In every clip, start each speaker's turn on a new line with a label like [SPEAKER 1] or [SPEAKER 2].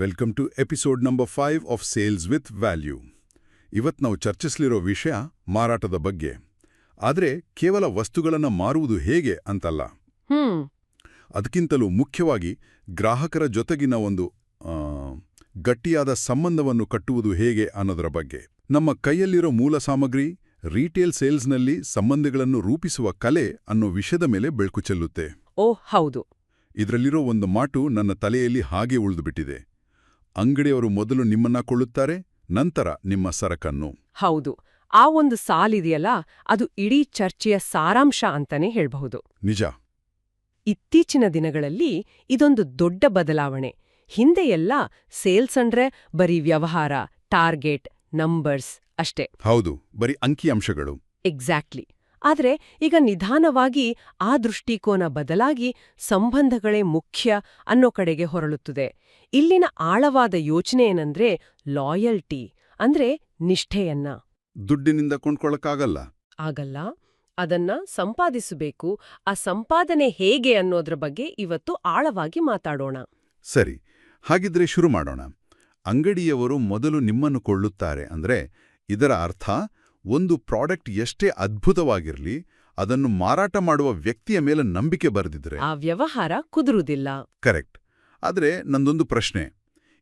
[SPEAKER 1] Welcome to episode number five of sales with value ಇವತ್ತು ನಾವು ಚರ್ಚಿಸಲಿರೋ ವಿಷಯ ಮಾರಾಟದ ಬಗ್ಗೆ. ಆದರೆ ಕೇವಲ ವಸ್ತುಗಳನ್ನು ಮಾರುವುದು ಹೇಗೆ ಅಂತಲ್ಲ. ಅದಕ್ಕಿಂತಲೂ ಮುಖ್ಯವಾಗಿ ಗ್ರಾಹಕರ ಜೊತೆಗಿನ ಒಂದು ಗಟ್ಟಿಯಾದ ಸಂಬಂಧವನ್ನು ಕಟ್ಟುವುದು ಹೇಗೆ ಅನ್ನೋದರ ಬಗ್ಗೆ. ನಮ್ಮ ಕೈಯಲ್ಲಿರೋ ಮೂಲ ಸಾಮಗ್ರಿ ರೀಟೇಲ್ ಸೇಲ್ಸ್ನಲ್ಲಿ ಸಂಬಂಧಗಳನ್ನು ರೂಪಿಸುವ ಕಲೆ ಅನ್ನೋ ವಿಷಯದ ಮೇಲೆ ಬೆಳಕು ಚೆಲ್ಲುತ್ತೆ.
[SPEAKER 2] ಓ ಹೌದು.
[SPEAKER 1] ಇದರಲ್ಲಿರೋ ಒಂದು ಮಾಟು ನನ್ನ ತಲೆಯಲ್ಲಿ ಹಾಗೆ ಉಳಿದುಬಿಟ್ಟಿದೆ ಅಂಗಡಿಯವರು ಮೊದಲು ನಿಮ್ಮನ್ನ ಕೊಳ್ಳುತ್ತಾರೆ ನಂತರ ನಿಮ್ಮ ಸರಕನ್ನು.
[SPEAKER 2] ಹೌದು. ಆ ಒಂದು ಸಾಲಿದೆಯಲ್ಲ ಅದು ಇಡೀ ಚರ್ಚೆಯ ಸಾರಾಂಶ ಅಂತಾನೆ ಹೇಳಬಹುದು.
[SPEAKER 1] ನಿಜ.
[SPEAKER 2] ಇತ್ತೀಚಿನ ದಿನಗಳಲ್ಲಿ ಇದೊಂದು ದೊಡ್ಡ ಬದಲಾವಣೆ. ಹಿಂದೆಯೆಲ್ಲ ಸೇಲ್ಸ್ ಅಂದ್ರೆ ಬರೀ ವ್ಯವಹಾರ ಟಾರ್ಗೆಟ್ ನಂಬರ್ಸ್ ಅಷ್ಟೇ.
[SPEAKER 1] ಹೌದು ಬರೀ ಅಂಕಿಅಂಶಗಳು
[SPEAKER 2] ಎಕ್ಸಾಕ್ಟ್ಲಿ. ಆದ್ರೆ ಈಗ ನಿಧಾನವಾಗಿ ಆ ದೃಷ್ಟಿಕೋನ ಬದಲಾಗಿ ಸಂಬಂಧಗಳೇ ಮುಖ್ಯ ಅನ್ನೋ ಕಡೆಗೆ ಹೊರಳುತ್ತದೆ. ಇಲ್ಲಿನ ಆಳವಾದ ಯೋಚನೆ ಏನಂದ್ರೆ ಲಾಯಲ್ಟಿ ಅಂದ್ರೆ ನಿಷ್ಠೆಯನ್ನ.
[SPEAKER 1] ದುಡ್ಡಿನಿಂದ ಕೊಂಡ್ಕೊಳ್ಳಕ್ಕಾಗಲ್ಲ
[SPEAKER 2] ಆಗಲ್ಲ. ಅದನ್ನ ಸಂಪಾದಿಸಬೇಕು. ಆ ಸಂಪಾದನೆ ಹೇಗೆ ಅನ್ನೋದ್ರ ಬಗ್ಗೆ ಇವತ್ತು ಆಳವಾಗಿ ಮಾತಾಡೋಣ.
[SPEAKER 1] ಸರಿ ಹಾಗಿದ್ರೆ ಶುರು ಮಾಡೋಣ. ಅಂಗಡಿಯವರು ಮೊದಲು ನಿಮ್ಮನ್ನು ಕೊಳ್ಳುತ್ತಾರೆ ಅಂದ್ರೆ ಇದರ ಅರ್ಥ ಒಂದು ಪ್ರಾಡಕ್ಟ್ ಎಷ್ಟೇ ಅದ್ಭುತವಾಗಿರಲಿ ಅದನ್ನು ಮಾರಾಟ ಮಾಡುವ ವ್ಯಕ್ತಿಯ ಮೇಲೆ ನಂಬಿಕೆ ಬರೆದಿದ್ರೆ
[SPEAKER 2] ಆ ವ್ಯವಹಾರ ಕುದುರುವುದಿಲ್ಲ.
[SPEAKER 1] ಕರೆಕ್ಟ್. ಆದರೆ ನಂದೊಂದು ಪ್ರಶ್ನೆ.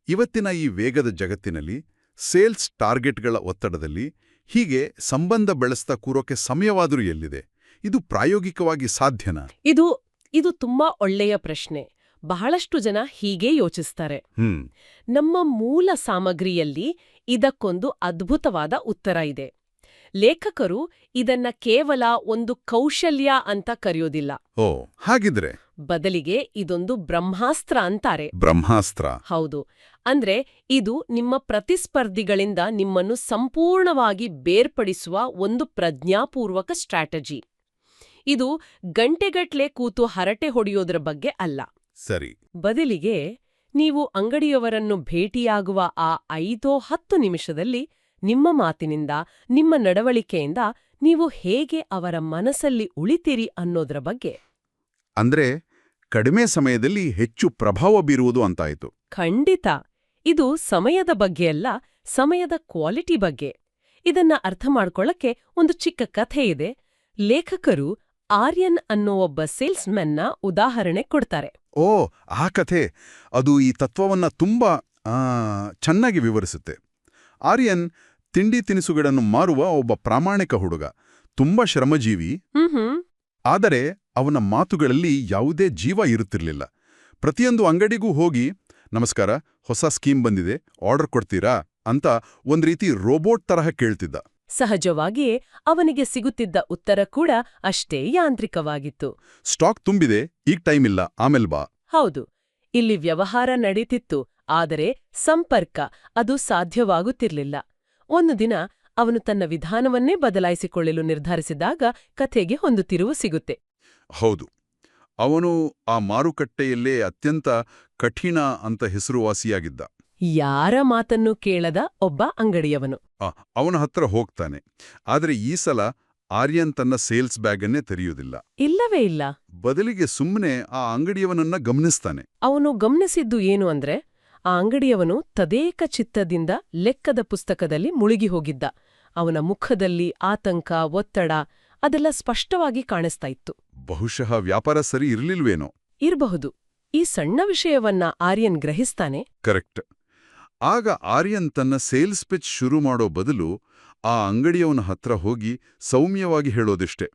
[SPEAKER 1] ಇವತ್ತಿನ ಈ ವೇಗದ ಜಗತ್ತಿನಲ್ಲಿ ಸೇಲ್ಸ್ ಟಾರ್ಗೆಟ್ಗಳ ಒತ್ತಡದಲ್ಲಿ ಹೀಗೆ ಸಂಬಂಧ ಬೆಳೆಸ್ತಾ ಕೂರೋಕೆ ಸಮಯವಾದರೂ ಎಲ್ಲಿದೆ? ಇದು ಪ್ರಾಯೋಗಿಕವಾಗಿ ಸಾಧ್ಯನಾ?
[SPEAKER 2] ಇದು ಇದು ತುಂಬಾ ಒಳ್ಳೆಯ ಪ್ರಶ್ನೆ. ಬಹಳಷ್ಟು ಜನ ಹೀಗೆ ಯೋಚಿಸ್ತಾರೆ. ನಮ್ಮ ಮೂಲ ಸಾಮಗ್ರಿಯಲ್ಲಿ ಇದಕ್ಕೊಂದು ಅದ್ಭುತವಾದ ಉತ್ತರ ಇದೆ. ಲೇಖಕರು ಇದನ್ನ ಕೇವಲ ಒಂದು ಕೌಶಲ್ಯ ಅಂತ ಕರೆಯೋದಿಲ್ಲ.
[SPEAKER 1] ಓ ಹಾಗಿದ್ರೆ?
[SPEAKER 2] ಬದಲಿಗೆ ಇದೊಂದು ಬ್ರಹ್ಮಾಸ್ತ್ರ ಅಂತಾರೆ.
[SPEAKER 1] ಬ್ರಹ್ಮಾಸ್ತ್ರ.
[SPEAKER 2] ಹೌದು. ಅಂದ್ರೆ ಇದು ನಿಮ್ಮ ಪ್ರತಿಸ್ಪರ್ಧಿಗಳಿಂದ ನಿಮ್ಮನ್ನು ಸಂಪೂರ್ಣವಾಗಿ ಬೇರ್ಪಡಿಸುವ ಒಂದು ಪ್ರಜ್ಞಾಪೂರ್ವಕ ಸ್ಟ್ರಾಟಜಿ. ಇದು ಗಂಟೆಗಟ್ಲೆ ಕೂತು ಹರಟೆ ಹೊಡೆಯೋದ್ರ ಬಗ್ಗೆ ಅಲ್ಲ.
[SPEAKER 1] ಸರಿ.
[SPEAKER 2] ಬದಲಿಗೆ ನೀವು ಅಂಗಡಿಯವರನ್ನು ಭೇಟಿಯಾಗುವ ಆ ಐದೋ ಹತ್ತು ನಿಮಿಷದಲ್ಲಿ ನಿಮ್ಮ ಮಾತಿನಿಂದ ನಿಮ್ಮ ನಡವಳಿಕೆಯಿಂದ ನೀವು ಹೇಗೆ ಅವರ ಮನಸ್ಸಲ್ಲಿ ಉಳಿತೀರಿ ಅನ್ನೋದ್ರ ಬಗ್ಗೆ.
[SPEAKER 1] ಅಂದ್ರೆ ಕಡಿಮೆ ಸಮಯದಲ್ಲಿ ಹೆಚ್ಚು ಪ್ರಭಾವ ಬೀರುವುದು ಅಂತಾಯಿತು.
[SPEAKER 2] ಖಂಡಿತ. ಇದು ಸಮಯದ ಬಗ್ಗೆ ಅಲ್ಲ ಸಮಯದ ಕ್ವಾಲಿಟಿ ಬಗ್ಗೆ. ಇದನ್ನ ಅರ್ಥ ಮಾಡ್ಕೊಳ್ಳಕ್ಕೆ ಒಂದು ಚಿಕ್ಕ ಕಥೆ ಇದೆ. ಲೇಖಕರು ಆರ್ಯನ್ ಅನ್ನೋ ಒಬ್ಬ ಸೇಲ್ಸ್ಮನ್ನ ಉದಾಹರಣೆ ಕೊಡ್ತಾರೆ.
[SPEAKER 1] ಓ ಆ ಕಥೆ. ಅದು ಈ ತತ್ವವನ್ನ ತುಂಬಾ ಚೆನ್ನಾಗಿ ವಿವರಿಸುತ್ತೆ. ಆರ್ಯನ್ ತಿಂಡಿ ತಿನಿಸುಗಳನ್ನು ಮಾರುವ ಒಬ್ಬ ಪ್ರಾಮಾಣಿಕ ಹುಡುಗ. ತುಂಬಾ ಶ್ರಮಜೀವಿ. ಆದರೆ ಅವನ ಮಾತುಗಳಲ್ಲಿ ಯಾವುದೇ ಜೀವ ಇರುತ್ತಿರಲಿಲ್ಲ. ಪ್ರತಿಯೊಂದು ಅಂಗಡಿಗೂ ಹೋಗಿ ನಮಸ್ಕಾರ ಹೊಸ ಸ್ಕೀಮ್ ಬಂದಿದೆ ಆರ್ಡರ್ ಕೊಡ್ತೀರಾ? ಅಂತ ಒಂದ್ ರೀತಿ ರೋಬೋಟ್ ತರಹ ಕೇಳ್ತಿದ್ದ.
[SPEAKER 2] ಸಹಜವಾಗಿಯೇ ಅವನಿಗೆ ಸಿಗುತ್ತಿದ್ದ ಉತ್ತರ ಕೂಡ ಅಷ್ಟೇ ಯಾಂತ್ರಿಕವಾಗಿತ್ತು.
[SPEAKER 1] ಸ್ಟಾಕ್ ತುಂಬಿದೆ ಈಗ ಟೈಮ್ ಇಲ್ಲ ಆಮೇಲ್ ಬಾ.
[SPEAKER 2] ಹೌದು ಇಲ್ಲಿ ವ್ಯವಹಾರ ನಡೀತಿತ್ತು. ಆದರೆ ಸಂಪರ್ಕ ಅದು ಸಾಧ್ಯವಾಗುತ್ತಿರಲಿಲ್ಲ. ಒಂದು ದಿನ ಅವನು ತನ್ನ ವಿಧಾನವನ್ನೇ ಬದಲಾಯಿಸಿಕೊಳ್ಳಲು ನಿರ್ಧರಿಸಿದಾಗ ಕಥೆಗೆ ಒಂದು ತಿರುವು ಸಿಗುತ್ತೆ.
[SPEAKER 1] ಹೌದು ಅವನು ಆ ಮಾರುಕಟ್ಟೆಯಲ್ಲೇ ಅತ್ಯಂತ ಕಠಿಣ ಅಂತ ಹೆಸರುವಾಸಿಯಾಗಿದ್ದ.
[SPEAKER 2] ಯಾರ ಮಾತನ್ನು ಕೇಳದ ಒಬ್ಬ ಅಂಗಡಿಯವನು.
[SPEAKER 1] ಅವನ ಹತ್ರ ಹೋಗ್ತಾನೆ ಆದರೆ ಈ ಸಲ ಆರ್ಯನ್ ತನ್ನ ಸೇಲ್ಸ್ ಬ್ಯಾಗನ್ನೇ ತೆರೆಯುವುದಿಲ್ಲ.
[SPEAKER 2] ಇಲ್ಲವೇ ಇಲ್ಲ.
[SPEAKER 1] ಬದಲಿಗೆ ಸುಮ್ಮನೆ ಆ ಅಂಗಡಿಯವನನ್ನ ಗಮನಿಸ್ತಾನೆ.
[SPEAKER 2] ಅವನು ಗಮನಿಸಿದ್ದು ಏನು ಅಂದ್ರೆ ಆ ಅಂಗಡಿಯವನು ತದೇಕ ಚಿತ್ತದಿಂದ ಲೆಕ್ಕದ ಪುಸ್ತಕದಲ್ಲಿ ಮುಳುಗಿ ಹೋಗಿದ್ದ ಅವನ ಮುಖದಲ್ಲಿ ಆತಂಕ ಒತ್ತಡ ಅದೆಲ್ಲ ಸ್ಪಷ್ಟವಾಗಿ ಕಾಣಿಸ್ತಾ ಇತ್ತು.
[SPEAKER 1] ಬಹುಶಃ ವ್ಯಾಪಾರ ಸರಿ ಇರ್ಲಿಲ್ವೇನೋ?
[SPEAKER 2] ಇರಬಹುದು. ಈ ಸಣ್ಣ ವಿಷಯವನ್ನ ಆರ್ಯನ್ ಗ್ರಹಿಸ್ತಾನೆ?
[SPEAKER 1] ಕರೆಕ್ಟ್. ಆಗ ಆರ್ಯನ್ ತನ್ನ ಸೇಲ್ಸ್ ಪಿಚ್ ಶುರು ಮಾಡೋ ಬದಲು ಆ ಅಂಗಡಿಯವನ ಹತ್ರ ಹೋಗಿ ಸೌಮ್ಯವಾಗಿ ಹೇಳೋದಿಷ್ಟೆ.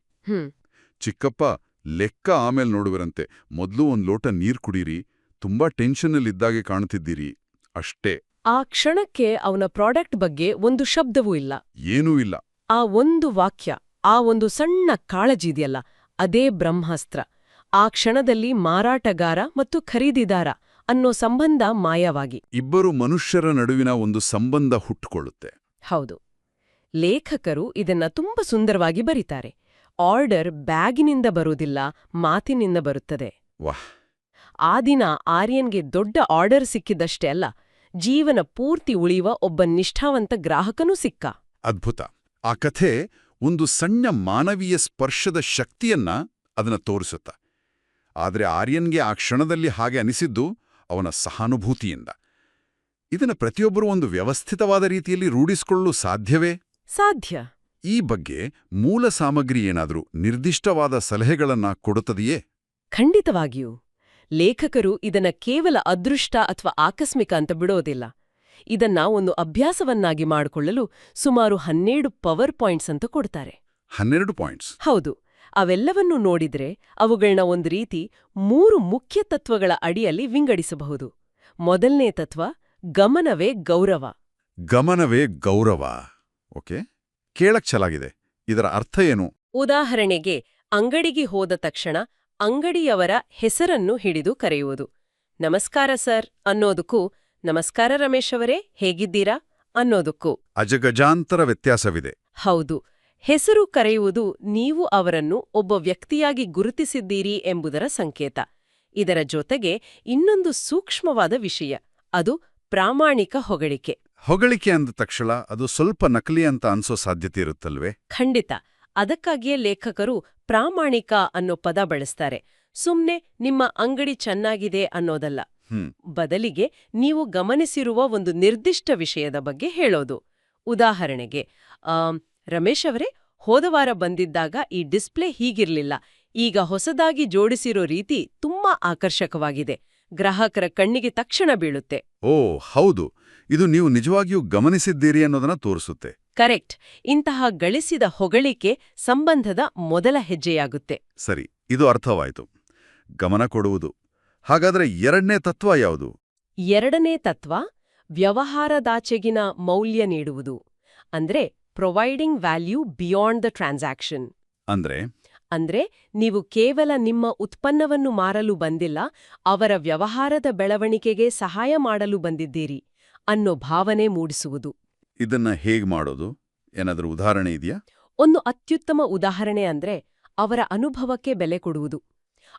[SPEAKER 1] ಚಿಕ್ಕಪ್ಪ ಲೆಕ್ಕ ಆಮೇಲೆ ನೋಡುವರಂತೆ. ಮೊದಲು ಒಂದು ಲೋಟ ನೀರು ಕುಡೀರಿ ತುಂಬಾ ಟೆನ್ಷನ್ನಲ್ಲಿದ್ದಾಗೆ ಕಾಣುತ್ತಿದ್ದೀರಿ ಅಷ್ಟೇ.
[SPEAKER 2] ಆ ಕ್ಷಣಕ್ಕೆ ಅವನ ಪ್ರಾಡಕ್ಟ್ ಬಗ್ಗೆ ಒಂದು ಶಬ್ದವೂ ಇಲ್ಲ.
[SPEAKER 1] ಏನೂ ಇಲ್ಲ.
[SPEAKER 2] ಆ ಒಂದು ವಾಕ್ಯ ಆ ಒಂದು ಸಣ್ಣ ಕಾಳಜಿ ಇದೆಯಲ್ಲ ಅದೇ ಬ್ರಹ್ಮಾಸ್ತ್ರ. ಆ ಕ್ಷಣದಲ್ಲಿ ಮಾರಾಟಗಾರ ಮತ್ತು ಖರೀದಿದಾರ ಅನ್ನೋ ಸಂಬಂಧ ಮಾಯವಾಗಿ.
[SPEAKER 1] ಇಬ್ಬರು ಮನುಷ್ಯರ ನಡುವಿನ ಒಂದು ಸಂಬಂಧ ಹುಟ್ಟುಕೊಳ್ಳುತ್ತೆ
[SPEAKER 2] ಹೌದು. ಲೇಖಕರು ಇದನ್ನ ತುಂಬ ಸುಂದರವಾಗಿ ಬರೀತಾರೆ. ಆರ್ಡರ್ ಬ್ಯಾಗಿನಿಂದ ಬರುವುದಿಲ್ಲ ಮಾತಿನಿಂದ ಬರುತ್ತದೆ.
[SPEAKER 1] ವಾಹ್.
[SPEAKER 2] ಆ ದಿನ ಆರ್ಯನ್ಗೆ ದೊಡ್ಡ ಆರ್ಡರ್ ಸಿಕ್ಕಿದ್ದಷ್ಟೇ ಅಲ್ಲ ಜೀವನ ಪೂರ್ತಿ ಉಳಿಯುವ ಒಬ್ಬ ನಿಷ್ಠಾವಂತ ಗ್ರಾಹಕನೂ ಸಿಕ್ಕ.
[SPEAKER 1] ಅದ್ಭುತ. ಆ ಕಥೆ ಒಂದು ಸಣ್ಣ ಮಾನವೀಯ ಸ್ಪರ್ಶದ ಶಕ್ತಿಯನ್ನ ಅದನ್ನ ತೋರಿಸುತ್ತ. ಆದರೆ ಆರ್ಯನ್ಗೆ ಆ ಕ್ಷಣದಲ್ಲಿ ಹಾಗೆ ಅನಿಸಿದ್ದು ಅವನ ಸಹಾನುಭೂತಿಯಿಂದ. ಇದನ್ನು ಪ್ರತಿಯೊಬ್ಬರೂ ಒಂದು ವ್ಯವಸ್ಥಿತವಾದ ರೀತಿಯಲ್ಲಿ ರೂಢಿಸಿಕೊಳ್ಳಲು ಸಾಧ್ಯವೇ?
[SPEAKER 2] ಸಾಧ್ಯ.
[SPEAKER 1] ಈ ಬಗ್ಗೆ ಮೂಲ ಸಾಮಗ್ರಿ ಏನಾದರೂ ನಿರ್ದಿಷ್ಟವಾದ ಸಲಹೆಗಳನ್ನ ಕೊಡುತ್ತದೆಯೇ?
[SPEAKER 2] ಖಂಡಿತವಾಗಿಯೂ. ಲೇಖಕರು ಇದನ್ನ ಕೇವಲ ಅದೃಷ್ಟ ಅಥವಾ ಆಕಸ್ಮಿಕ ಅಂತ ಬಿಡೋದಿಲ್ಲ. ಇದನ್ನ ಒಂದು ಅಭ್ಯಾಸವನ್ನಾಗಿ ಮಾಡಿಕೊಳ್ಳಲು ಸುಮಾರು ಹನ್ನೆರಡು ಪವರ್ ಪಾಯಿಂಟ್ಸ್ ಅಂತ ಕೊಡ್ತಾರೆ.
[SPEAKER 1] ಹನ್ನೆರಡು ಪಾಯಿಂಟ್ಸ್.
[SPEAKER 2] ಹೌದು ಅವೆಲ್ಲವನ್ನೂ ನೋಡಿದ್ರೆ ಅವುಗಳನ್ನ ಒಂದು ರೀತಿ ಮೂರು ಮುಖ್ಯ ತತ್ವಗಳ ಅಡಿಯಲ್ಲಿ ವಿಂಗಡಿಸಬಹುದು. ಮೊದಲನೇ ತತ್ವ ಗಮನವೇ ಗೌರವ.
[SPEAKER 1] ಗಮನವೇ ಗೌರವ. ಓಕೆ? ಕೇಳಕ್ ಚಲಾಗಿದೆ. ಇದರ ಅರ್ಥ ಏನು?
[SPEAKER 2] ಉದಾಹರಣೆಗೆ ಅಂಗಡಿಗೆ ಹೋದ ತಕ್ಷಣ ಅಂಗಡಿಯವರ ಹೆಸರನ್ನು ಹಿಡಿದು ಕರೆಯುವುದು. ನಮಸ್ಕಾರ ಸರ್ ಅನ್ನೋದಕ್ಕೂ ನಮಸ್ಕಾರ ರಮೇಶ್ ಅವರೇ ಹೇಗಿದ್ದೀರಾ? ಅನ್ನೋದಕ್ಕೂ.
[SPEAKER 1] ಅಜಗಜಾಂತರ ವ್ಯತ್ಯಾಸವಿದೆ.
[SPEAKER 2] ಹೌದು. ಹೆಸರು ಕರೆಯುವುದು ನೀವು ಅವರನ್ನು ಒಬ್ಬ ವ್ಯಕ್ತಿಯಾಗಿ ಗುರುತಿಸಿದ್ದೀರಿ ಎಂಬುದರ ಸಂಕೇತ. ಇದರ ಜೊತೆಗೆ ಇನ್ನೊಂದು ಸೂಕ್ಷ್ಮವಾದ ವಿಷಯ ಅದು ಪ್ರಾಮಾಣಿಕ ಹೊಗಳಿಕೆ.
[SPEAKER 1] ಹೊಗಳಿಕೆ ಅಂದ ತಕ್ಷಣ ಅದು ಸ್ವಲ್ಪ ನಕಲಿ ಅಂತ ಅನ್ಸೋ ಸಾಧ್ಯತೆ ಇರುತ್ತಲ್ವೇ?
[SPEAKER 2] ಖಂಡಿತ. ಅದಕ್ಕಾಗಿಯೇ ಲೇಖಕರು ಪ್ರಾಮಾಣಿಕ ಅನ್ನೋ ಪದ ಬಳಸ್ತಾರೆ. ಸುಮ್ನೆ ನಿಮ್ಮ ಅಂಗಡಿ ಚೆನ್ನಾಗಿದೆ ಅನ್ನೋದಲ್ಲ. ಬದಲಿಗೆ ನೀವು ಗಮನಿಸಿರುವ ಒಂದು ನಿರ್ದಿಷ್ಟ ವಿಷಯದ ಬಗ್ಗೆ ಹೇಳೋದು. ಉದಾಹರಣೆಗೆ ರಮೇಶ್ ಅವರೇ ಹೋದವಾರ ಬಂದಿದ್ದಾಗ ಈ ಡಿಸ್ಪ್ಲೇ ಹೀಗಿರ್ಲಿಲ್ಲ. ಈಗ ಹೊಸದಾಗಿ ಜೋಡಿಸಿರೋ ರೀತಿ ತುಂಬಾ ಆಕರ್ಷಕವಾಗಿದೆ. ಗ್ರಾಹಕರ ಕಣ್ಣಿಗೆ ತಕ್ಷಣ ಬೀಳುತ್ತೆ.
[SPEAKER 1] ಓ ಹೌದು. ಇದು ನೀವು ನಿಜವಾಗಿಯೂ ಗಮನಿಸಿದ್ದೀರಿ ಅನ್ನೋದನ್ನ ತೋರಿಸುತ್ತೆ.
[SPEAKER 2] ಕರೆಕ್ಟ್. ಇಂತಹ ಗಳಿಸಿದ ಹೊಗಳಿಕೆ ಸಂಬಂಧದ ಮೊದಲ ಹೆಜ್ಜೆಯಾಗುತ್ತೆ.
[SPEAKER 1] ಸರಿ ಇದು ಅರ್ಥವಾಯಿತು. ಗಮನ ಕೊಡುವುದು. ಹಾಗಾದ್ರೆ ಎರಡನೇ ತತ್ವ ಯಾವುದು?
[SPEAKER 2] ಎರಡನೇ ತತ್ವ ವ್ಯವಹಾರದಾಚೆಗಿನ ಮೌಲ್ಯ ನೀಡುವುದು. ಅಂದ್ರೆ providing value beyond the transaction
[SPEAKER 1] ಅಂದ್ರೆ?
[SPEAKER 2] ಅಂದ್ರೆ ನೀವು ಕೇವಲ ನಿಮ್ಮ ಉತ್ಪನ್ನವನ್ನು ಮಾರಲು ಬಂದಿಲ್ಲ ಅವರ ವ್ಯವಹಾರದ ಬೆಳವಣಿಗೆಗೆ ಸಹಾಯ ಮಾಡಲು ಬಂದಿದ್ದೀರಿ ಅನ್ನೋ ಭಾವನೆ ಮೂಡಿಸುವುದು.
[SPEAKER 1] ಇದನ್ನ ಹೇಗ್ ಮಾಡೋದು? ಏನಾದರೂ ಉದಾಹರಣೆ ಇದೆಯಾ?
[SPEAKER 2] ಒಂದು ಅತ್ಯುತ್ತಮ ಉದಾಹರಣೆ ಅಂದ್ರೆ ಅವರ ಅನುಭವಕ್ಕೆ ಬೆಲೆ ಕೊಡುವುದು.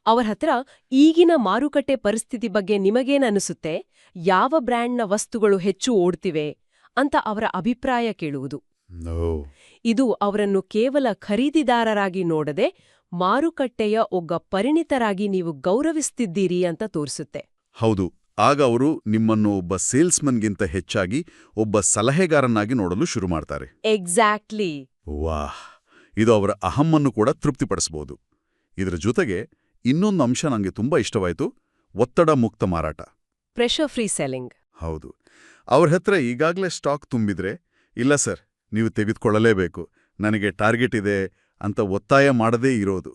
[SPEAKER 2] ಅವರ ಹತ್ರ ಈಗಿನ ಮಾರುಕಟ್ಟೆ ಪರಿಸ್ಥಿತಿ ಬಗ್ಗೆ ನಿಮಗೇನನಿಸುತ್ತೆ ಯಾವ ಬ್ರ್ಯಾಂಡ್ನ ವಸ್ತುಗಳು ಹೆಚ್ಚು ಓಡ್ತಿವೆ ಅಂತ ಅವರ ಅಭಿಪ್ರಾಯ ಕೇಳುವುದು. ಇದು ಅವರನ್ನು ಕೇವಲ ಖರೀದಿದಾರರಾಗಿ ನೋಡದೆ ಮಾರುಕಟ್ಟೆಯ ಒಗ್ಗ ಪರಿಣಿತರಾಗಿ ನೀವು ಗೌರವಿಸ್ತಿದ್ದೀರಿ ಅಂತ ತೋರಿಸುತ್ತೆ.
[SPEAKER 1] ಹೌದು. ಆಗ ಅವರು ನಿಮ್ಮನ್ನು ಒಬ್ಬ ಸೇಲ್ಸ್ಮನ್ಗಿಂತ ಹೆಚ್ಚಾಗಿ ಒಬ್ಬ ಸಲಹೆಗಾರನಾಗಿ ನೋಡಲು ಶುರು ಮಾಡ್ತಾರೆ.
[SPEAKER 2] ಎಕ್ಸಾಕ್ಟ್ಲಿ
[SPEAKER 1] ವಾಹ್! ಇದು ಅವರ ಅಹಮ್ಮನ್ನು ಕೂಡ ತೃಪ್ತಿಪಡಿಸಬಹುದು ಇದರ ಜೊತೆಗೆ ಇನ್ನೊಂದು ಅಂಶ ನನಗೆ ತುಂಬಾ ಇಷ್ಟವಾಯಿತು ಒತ್ತಡ ಮುಕ್ತ ಮಾರಾಟ.
[SPEAKER 2] ಪ್ರೆಷರ್ ಫ್ರೀ ಸೆಲ್ಲಿಂಗ್
[SPEAKER 1] ಹೌದು. ಅವ್ರ ಹತ್ರ ಈಗಾಗಲೇ ಸ್ಟಾಕ್ ತುಂಬಿದ್ರೆ ಇಲ್ಲ ಸರ್ ನೀವು ತೆಗೆದುಕೊಳ್ಳಲೇಬೇಕು ನನಗೆ ಟಾರ್ಗೆಟ್ ಇದೆ ಅಂತ ಒತ್ತಾಯ ಮಾಡದೇ ಇರೋದು.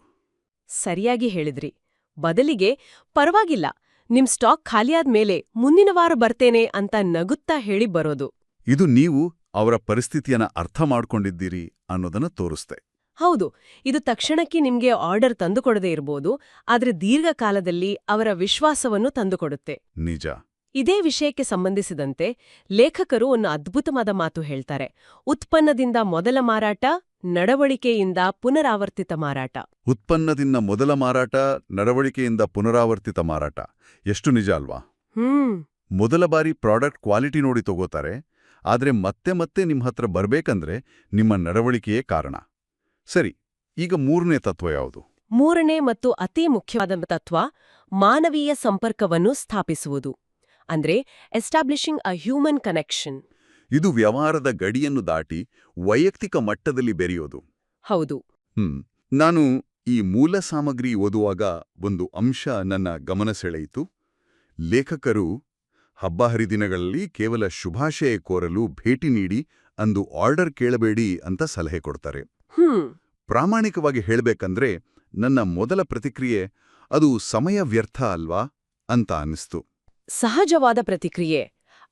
[SPEAKER 2] ಸರಿಯಾಗಿ ಹೇಳಿದ್ರಿ. ಬದಲಿಗೆ ಪರವಾಗಿಲ್ಲ. ನಿಮ್ ಸ್ಟಾಕ್ ಖಾಲಿಯಾದ ಮೇಲೆ ಮುಂದಿನ ವಾರ ಬರ್ತೇನೆ ಅಂತ ನಗುತ್ತಾ ಹೇಳಿ ಬರೋದು.
[SPEAKER 1] ಇದು ನೀವು ಅವರ ಪರಿಸ್ಥಿತಿಯನ್ನ ಅರ್ಥ ಮಾಡ್ಕೊಂಡಿದ್ದೀರಿ ಅನ್ನೋದನ್ನ ತೋರಿಸ್ತೆ.
[SPEAKER 2] ಹೌದು ಇದು ತಕ್ಷಣಕ್ಕೆ ನಿಮ್ಗೆ ಆರ್ಡರ್ ತಂದುಕೊಡದೇ ಇರ್ಬೋದು ಆದ್ರೆ ದೀರ್ಘಕಾಲದಲ್ಲಿ ಅವರ ವಿಶ್ವಾಸವನ್ನು ತಂದುಕೊಡುತ್ತೆ.
[SPEAKER 1] ನಿಜ.
[SPEAKER 2] ಇದೇ ವಿಷಯಕ್ಕೆ ಸಂಬಂಧಿಸಿದಂತೆ ಲೇಖಕರು ಒಂದು ಅದ್ಭುತವಾದ ಮಾತು ಹೇಳ್ತಾರೆ. ಉತ್ಪನ್ನದಿಂದ ಮೊದಲ ಮಾರಾಟ ನಡವಳಿಕೆಯಿಂದ ಪುನರಾವರ್ತಿತ ಮಾರಾಟ.
[SPEAKER 1] ಉತ್ಪನ್ನದಿಂದ ಮೊದಲ ಮಾರಾಟ ನಡವಳಿಕೆಯಿಂದ ಪುನರಾವರ್ತಿತ ಮಾರಾಟ. ಎಷ್ಟು ನಿಜ ಅಲ್ವಾ?
[SPEAKER 2] ಹ್ಮ್.
[SPEAKER 1] ಮೊದಲ ಬಾರಿ ಪ್ರಾಡಕ್ಟ್ ಕ್ವಾಲಿಟಿ ನೋಡಿ ತಗೋತಾರೆ. ಆದರೆ ಮತ್ತೆ ಮತ್ತೆ ನಿಮ್ಮ ಹತ್ರ ಬರ್ಬೇಕಂದ್ರೆ ನಿಮ್ಮ ನಡವಳಿಕೆಯೇ ಕಾರಣ. ಸರಿ ಈಗ ಮೂರನೇ ತತ್ವ ಯಾವುದು?
[SPEAKER 2] ಮೂರನೇ ಮತ್ತು ಅತಿ ಮುಖ್ಯವಾದ ತತ್ವ ಮಾನವೀಯ ಸಂಪರ್ಕವನ್ನು ಸ್ಥಾಪಿಸುವುದು. ಅಂದ್ರೆ ಎಸ್ಟಾಬ್ಲಿಷಿಂಗ್ ಅ ಹ್ಯೂಮನ್ ಕನೆಕ್ಷನ್
[SPEAKER 1] ಇದು ವ್ಯವಹಾರದ ಗಡಿಯನ್ನು ದಾಟಿ ವೈಯಕ್ತಿಕ ಮಟ್ಟದಲ್ಲಿ ಬೆರೆಯೋದು.
[SPEAKER 2] ಹೌದು.
[SPEAKER 1] ಹ್ಮ್. ನಾನು ಈ ಮೂಲ ಸಾಮಗ್ರಿ ಓದುವಾಗ ಒಂದು ಅಂಶ ನನ್ನ ಗಮನ ಸೆಳೆಯಿತು. ಲೇಖಕರು ಹಬ್ಬ ಹರಿದಿನಗಳಲ್ಲಿ ಕೇವಲ ಶುಭಾಶಯ ಕೋರಲು ಭೇಟಿ ನೀಡಿ ಅಂದು ಆರ್ಡರ್ ಕೇಳಬೇಡಿ ಅಂತ ಸಲಹೆ ಕೊಡ್ತಾರೆ. ಪ್ರಾಮಾಣಿಕವಾಗಿ ಹೇಳಬೇಕಂದ್ರೆ ನನ್ನ ಮೊದಲ ಪ್ರತಿಕ್ರಿಯೆ ಅದು ಸಮಯ ವ್ಯರ್ಥ ಅಲ್ವಾ ಅಂತ ಅನ್ನಿಸ್ತು
[SPEAKER 2] ಸಹಜವಾದ ಪ್ರತಿಕ್ರಿಯೆ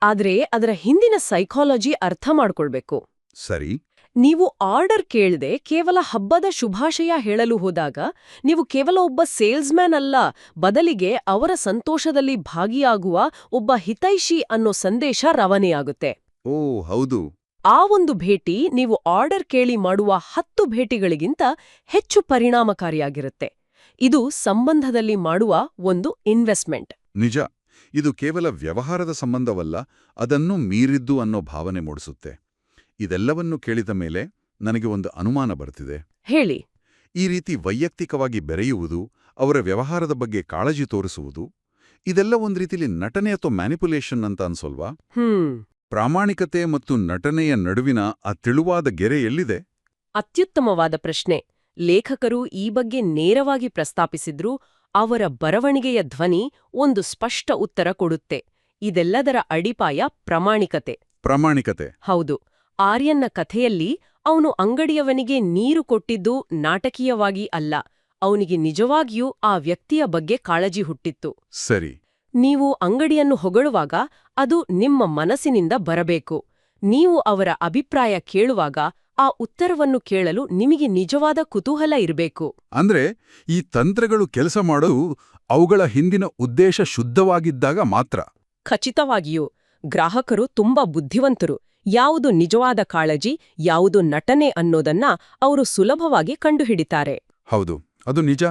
[SPEAKER 2] ಆದರೆ ಅದರ ಹಿಂದಿನ ಸೈಕಾಲಜಿ ಅರ್ಥ ಮಾಡ್ಕೊಳ್ಬೇಕು.
[SPEAKER 1] ಸರಿ.
[SPEAKER 2] ನೀವು ಆರ್ಡರ್ ಕೇಳದೆ ಕೇವಲ ಹಬ್ಬದ ಶುಭಾಶಯ ಹೇಳಲು ಹೋದಾಗ ನೀವು ಕೇವಲ ಒಬ್ಬ ಸೇಲ್ಸ್ಮ್ಯಾನ್ ಅಲ್ಲ ಬದಲಿಗೆ ಅವರ ಸಂತೋಷದಲ್ಲಿ ಭಾಗಿಯಾಗುವ ಒಬ್ಬ ಹಿತೈಷಿ ಅನ್ನೋ ಸಂದೇಶ ರವಾನೆಯಾಗುತ್ತೆ
[SPEAKER 1] ಓ ಹೌದು.
[SPEAKER 2] ಆ ಒಂದು ಭೇಟಿ ನೀವು ಆರ್ಡರ್ ಕೇಳಿ ಮಾಡುವ ಹತ್ತು ಭೇಟಿಗಳಿಗಿಂತ ಹೆಚ್ಚು ಪರಿಣಾಮಕಾರಿಯಾಗಿರುತ್ತೆ. ಇದು ಸಂಬಂಧದಲ್ಲಿ ಮಾಡುವ ಒಂದು ಇನ್ವೆಸ್ಟ್ಮೆಂಟ್.
[SPEAKER 1] ನಿಜ. ಇದು ಕೇವಲ ವ್ಯವಹಾರದ ಸಂಬಂಧವಲ್ಲ ಅದನ್ನು ಮೀರಿದ್ದು ಅನ್ನೋ ಭಾವನೆ ಮೂಡಿಸುತ್ತೆ. ಇದೆಲ್ಲವನ್ನು ಕೇಳಿದ ಮೇಲೆ ನನಗೆ ಒಂದು ಅನುಮಾನ ಬರ್ತಿದೆ.
[SPEAKER 2] ಹೇಳಿ.
[SPEAKER 1] ಈ ರೀತಿ ವೈಯಕ್ತಿಕವಾಗಿ ಬೆರೆಯುವುದು ಅವರ ವ್ಯವಹಾರದ ಬಗ್ಗೆ ಕಾಳಜಿ ತೋರಿಸುವುದು ಇದೆಲ್ಲ ಒಂದ್ ರೀತಿಲಿ ನಟನೆ ಅಥವಾ ಮ್ಯಾನಿಪುಲೇಷನ್ ಅಂತ ಅನ್ಸೋಲ್ವಾ? ಪ್ರಾಮಾಣಿಕತೆ ಮತ್ತು ನಟನೆಯ ನಡುವಿನ ಆ ತಿಳುವಾದ ಗೆರೆ ಎಲ್ಲಿದೆ?
[SPEAKER 2] ಅತ್ಯುತ್ತಮವಾದ ಪ್ರಶ್ನೆ. ಲೇಖಕರು ಈ ಬಗ್ಗೆ ನೇರವಾಗಿ ಪ್ರಸ್ತಾಪಿಸಿದ್ರೂ ಅವರ ಬರವಣಿಗೆಯ ಧ್ವನಿ ಒಂದು ಸ್ಪಷ್ಟ ಉತ್ತರ ಕೊಡುತ್ತೆ. ಇದೆಲ್ಲದರ ಅಡಿಪಾಯ ಪ್ರಾಮಾಣಿಕತೆ.
[SPEAKER 1] ಪ್ರಾಮಾಣಿಕತೆ.
[SPEAKER 2] ಹೌದು. ಆರ್ಯನ್ನ ಕಥೆಯಲ್ಲಿ ಅವನು ಅಂಗಡಿಯವನಿಗೆ ನೀರು ಕೊಟ್ಟಿದ್ದು ನಾಟಕೀಯವಾಗಿ ಅಲ್ಲ. ಅವನಿಗೆ ನಿಜವಾಗಿಯೂ ಆ ವ್ಯಕ್ತಿಯ ಬಗ್ಗೆ ಕಾಳಜಿ ಹುಟ್ಟಿತ್ತು.
[SPEAKER 1] ಸರಿ.
[SPEAKER 2] ನೀವು ಅಂಗಡಿಯನ್ನು ಹೊಗಳುವಾಗ ಅದು ನಿಮ್ಮ ಮನಸ್ಸಿನಿಂದ ಬರಬೇಕು. ನೀವು ಅವರ ಅಭಿಪ್ರಾಯ ಕೇಳುವಾಗ ಆ ಉತ್ತರವನ್ನು ಕೇಳಲು ನಿಮಗೆ ನಿಜವಾದ ಕುತೂಹಲ ಇರಬೇಕು.
[SPEAKER 1] ಅಂದ್ರೆ ಈ ತಂತ್ರಗಳು ಕೆಲಸ ಮಾಡಲು ಅವುಗಳ ಹಿಂದಿನ ಉದ್ದೇಶ ಶುದ್ಧವಾಗಿದ್ದಾಗ ಮಾತ್ರ.
[SPEAKER 2] ಖಚಿತವಾಗಿಯೂ ಗ್ರಾಹಕರು ತುಂಬಾ ಬುದ್ಧಿವಂತರು. ಯಾವುದು ನಿಜವಾದ ಕಾಳಜಿ ಯಾವುದು ನಟನೆ ಅನ್ನೋದನ್ನ ಅವರು ಸುಲಭವಾಗಿ ಕಂಡುಹಿಡಿತಾರೆ.
[SPEAKER 1] ಹೌದು ಅದು ನಿಜ.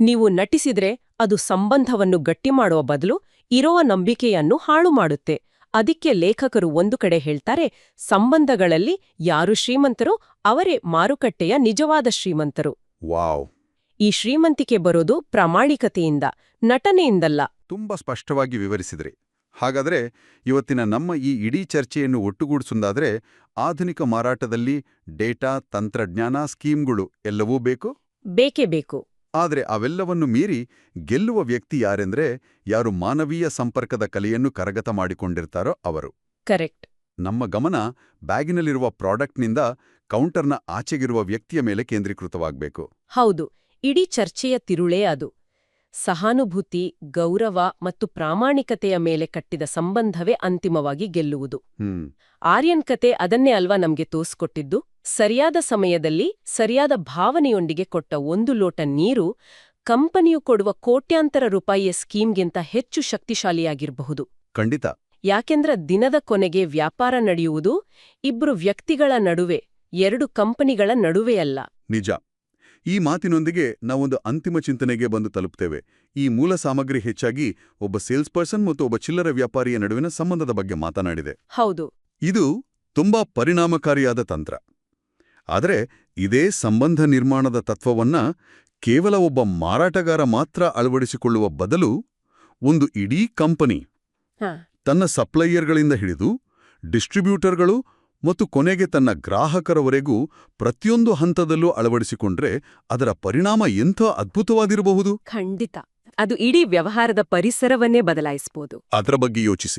[SPEAKER 2] ನೀವು ನಟಿಸಿದ್ರೆ ಅದು ಸಂಬಂಧವನ್ನು ಗಟ್ಟಿಮಾಡುವ ಬದಲು ಇರುವ ನಂಬಿಕೆಯನ್ನು ಹಾಳು ಮಾಡುತ್ತೆ ಅದಕ್ಕೆ ಲೇಖಕರು ಒಂದು ಕಡೆ ಹೇಳ್ತಾರೆ ಸಂಬಂಧಗಳಲ್ಲಿ ಯಾರು ಶ್ರೀಮಂತರು ಅವರೇ ಮಾರುಕಟ್ಟೆಯ ನಿಜವಾದ ಶ್ರೀಮಂತರು.
[SPEAKER 1] ವಾವ್.
[SPEAKER 2] ಈ ಶ್ರೀಮಂತಿಕೆ ಬರೋದು ಪ್ರಾಮಾಣಿಕತೆಯಿಂದ ನಟನೆಯಿಂದಲ್ಲ.
[SPEAKER 1] ತುಂಬಾ ಸ್ಪಷ್ಟವಾಗಿ ವಿವರಿಸಿದ್ರಿ. ಹಾಗಾದ್ರೆ ಇವತ್ತಿನ ನಮ್ಮ ಈ ಇಡೀ ಚರ್ಚೆಯನ್ನು ಒಟ್ಟುಗೂಡಿಸುವುದಾದರೆ ಆಧುನಿಕ ಮಾರಾಟದಲ್ಲಿ ಡೇಟಾ ತಂತ್ರಜ್ಞಾನ ಸ್ಕೀಮ್ಗಳು ಎಲ್ಲವೂ ಬೇಕು?
[SPEAKER 2] ಬೇಕೇ ಬೇಕು.
[SPEAKER 1] ಆದರೆ ಅವೆಲ್ಲವನ್ನು ಮೀರಿ ಗೆಲ್ಲುವ ವ್ಯಕ್ತಿ ಯಾರೆಂದ್ರೆ ಯಾರು ಮಾನವೀಯ ಸಂಪರ್ಕದ ಕಲೆಯನ್ನು ಕರಗತ ಮಾಡಿಕೊಂಡಿರ್ತಾರೋ ಅವರು.
[SPEAKER 2] ಕರೆಕ್ಟ್.
[SPEAKER 1] ನಮ್ಮ ಗಮನ ಬ್ಯಾಗಿನಲ್ಲಿರುವ ಪ್ರಾಡಕ್ಟ್ನಿಂದ ಕೌಂಟರ್ನ ಆಚೆಗಿರುವ ವ್ಯಕ್ತಿಯ ಮೇಲೆ ಕೇಂದ್ರೀಕೃತವಾಗಬೇಕು.
[SPEAKER 2] ಹೌದು ಇಡೀ ಚರ್ಚೆಯ ತಿರುಳೇ ಅದು. ಸಹಾನುಭೂತಿ ಗೌರವ ಮತ್ತು ಪ್ರಾಮಾಣಿಕತೆಯ ಮೇಲೆ ಕಟ್ಟಿದ ಸಂಬಂಧವೇ ಅಂತಿಮವಾಗಿ ಗೆಲ್ಲುವುದು.
[SPEAKER 1] ಹ್ಮ್.
[SPEAKER 2] ಆರ್ಯನ್ ಕತೆ ಅದನ್ನೇ ಅಲ್ವಾ ನಮ್ಗೆ ತೋಸ್ಕೊಟ್ಟಿದ್ದು? ಸರಿಯಾದ ಸಮಯದಲ್ಲಿ ಸರಿಯಾದ ಭಾವನೆಯೊಂದಿಗೆ ಕೊಟ್ಟ ಒಂದು ಲೋಟ ನೀರು ಕಂಪನಿಯು ಕೊಡುವ ಕೋಟ್ಯಾಂತರ ರೂಪಾಯಿಯ ಸ್ಕೀಮ್ಗಿಂತ ಹೆಚ್ಚು ಶಕ್ತಿಶಾಲಿಯಾಗಿರಬಹುದು.
[SPEAKER 1] ಖಂಡಿತ.
[SPEAKER 2] ಯಾಕೆಂದ್ರ ದಿನದ ಕೊನೆಗೆ ವ್ಯಾಪಾರ ನಡೆಯುವುದು ಇಬ್ರು ವ್ಯಕ್ತಿಗಳ ನಡುವೆ ಎರಡು ಕಂಪನಿಗಳ ನಡುವೆಯಲ್ಲ.
[SPEAKER 1] ನಿಜ. ಈ ಮಾತಿನೊಂದಿಗೆ ನಾವೊಂದು ಅಂತಿಮ ಚಿಂತನೆಗೆ ಬಂದು ತಲುಪ್ತೇವೆ. ಈ ಮೂಲ ಸಾಮಗ್ರಿ ಹೆಚ್ಚಾಗಿ ಒಬ್ಬ ಸೇಲ್ಸ್ ಪರ್ಸನ್ ಮತ್ತು ಒಬ್ಬ ಚಿಲ್ಲರೆ ವ್ಯಾಪಾರಿಯ ನಡುವಿನ ಸಂಬಂಧದ ಬಗ್ಗೆ ಮಾತನಾಡಿದೆ.
[SPEAKER 2] ಹೌದು.
[SPEAKER 1] ಇದು ತುಂಬಾ ಪರಿಣಾಮಕಾರಿಯಾದ ತಂತ್ರ. ಆದರೆ ಇದೇ ಸಂಬಂಧ ನಿರ್ಮಾಣದ ತತ್ವವನ್ನ ಕೇವಲ ಒಬ್ಬ ಮಾರಾಟಗಾರ ಮಾತ್ರ ಅಳವಡಿಸಿಕೊಳ್ಳುವ ಬದಲು ಒಂದು ಇಡೀ ಕಂಪನಿ ತನ್ನ ಸಪ್ಲೈಯರ್ಗಳಿಂದ ಹಿಡಿದು ಡಿಸ್ಟ್ರಿಬ್ಯೂಟರ್ಗಳು ಮತ್ತು ಕೊನೆಗೆ ತನ್ನ ಗ್ರಾಹಕರವರೆಗೂ ಪ್ರತಿಯೊಂದು ಹಂತದಲ್ಲೂ ಅಳವಡಿಸಿಕೊಂಡ್ರೆ ಅದರ ಪರಿಣಾಮ ಎಂಥ ಅದ್ಭುತವಾಗಿರಬಹುದು?
[SPEAKER 2] ಖಂಡಿತ. ಅದು ಇಡೀ ವ್ಯವಹಾರದ ಪರಿಸರವನ್ನೇ ಬದಲಾಯಿಸಬಹುದು
[SPEAKER 1] ಅದರ ಬಗ್ಗೆ ಯೋಚಿಸಿ.